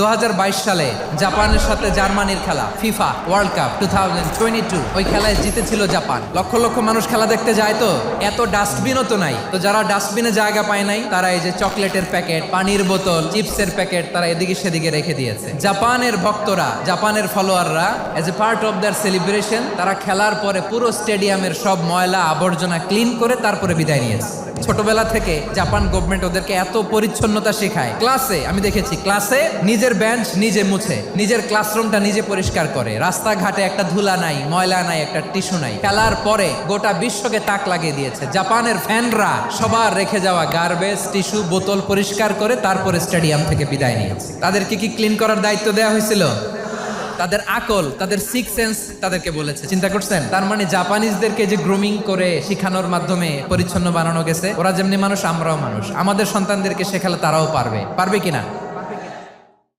দুহাজার বাইশ সালে জাপানের সাথে জার্মানির খেলা ফিফা ওয়ার্ল্ড কাপ টু ওই খেলায় জিতেছিল জাপান। লক্ষ লক্ষ মানুষ খেলা দেখতে যায় তো। এত ডাস্টবিনও তো নাই। তো যারা ডাস্টবিনে জায়গা পায় নাই, তারা এই যে চকলেটের প্যাকেট, পানির বোতল, চিপসের প্যাকেট, তারা এদিকে সেদিকে রেখে দিয়েছে। জাপানের ভক্তরা, জাপানের ফলোয়াররা as a part of their celebration তারা খেলার পরে পুরো স্টেডিয়ামের সব ময়লা আবর্জনা ক্লিন করে তারপরে বিদায় নিয়েছে। ছোটবেলা থেকে জাপান গভর্নমেন্ট ওদেরকে এত পরিচ্ছন্নতা শেখায়। ক্লাসে, আমি দেখেছি, ক্লাসে নিজের বেঞ্চ নিজে মুছে, নিজের ক্লাসরুমটা নিজে পরিষ্কার করে। রাস্তাঘাটে একটা ধুলা নাই, ময়লা নাই, একটা টিস্যু নাই। খেলার পরে গোটা বিশ্বকে তাক লাগিয়ে দিয়েছে। জাপানের ফ্যানরা সবার রেখে যাওয়া গার্বেজ টিস্যু বোতল পরিষ্কার করে তারপরে স্টেডিয়াম থেকে বিদায় নিয়েছে। তাদেরকে কি ক্লিন করার দায়িত্ব দেওয়া হয়েছিল? তাদের আকল, তাদের সিক্স সেন্স তাদেরকে বলেছে। চিন্তা করছেন? তার মানে জাপানিজদেরকে যে গ্রুমিং করে শিখানোর মাধ্যমে পরিচ্ছন্ন বানানো গেছে, ওরা যেমনি মানুষ, আমরাও মানুষ। আমাদের সন্তানদেরকে শেখালে তারাও পারবে। পারবে কিনা?